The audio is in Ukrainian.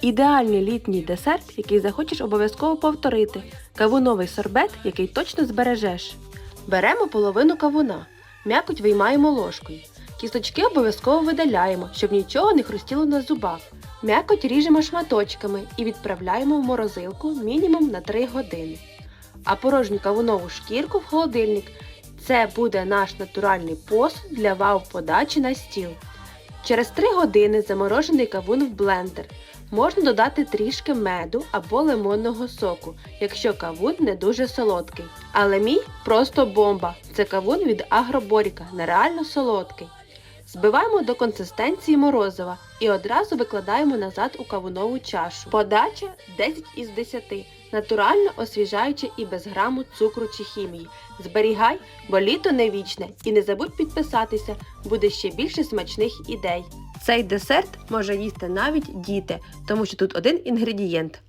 Ідеальний літній десерт, який захочеш обов'язково повторити. Кавуновий сорбет, який точно збережеш. Беремо половину кавуна. М'якоть виймаємо ложкою. Кісточки обов'язково видаляємо, щоб нічого не хрустіло на зубах. М'якоть ріжемо шматочками і відправляємо в морозилку мінімум на 3 години. А порожню кавунову шкірку в холодильник. Це буде наш натуральний посуд для вау-подачі на стіл. Через 3 години заморожений кавун в блендер. Можна додати трішки меду або лимонного соку, якщо кавун не дуже солодкий. Але мій просто бомба. Це кавун від Агроборіка, нереально солодкий. Збиваємо до консистенції морозива і одразу викладаємо назад у кавунову чашу. Подача 10 із 10. Натурально освіжаюче і без граму цукру чи хімії. Зберігай, бо літо не вічне. І не забудь підписатися, буде ще більше смачних ідей. Цей десерт може їсти навіть діти, тому що тут один інгредієнт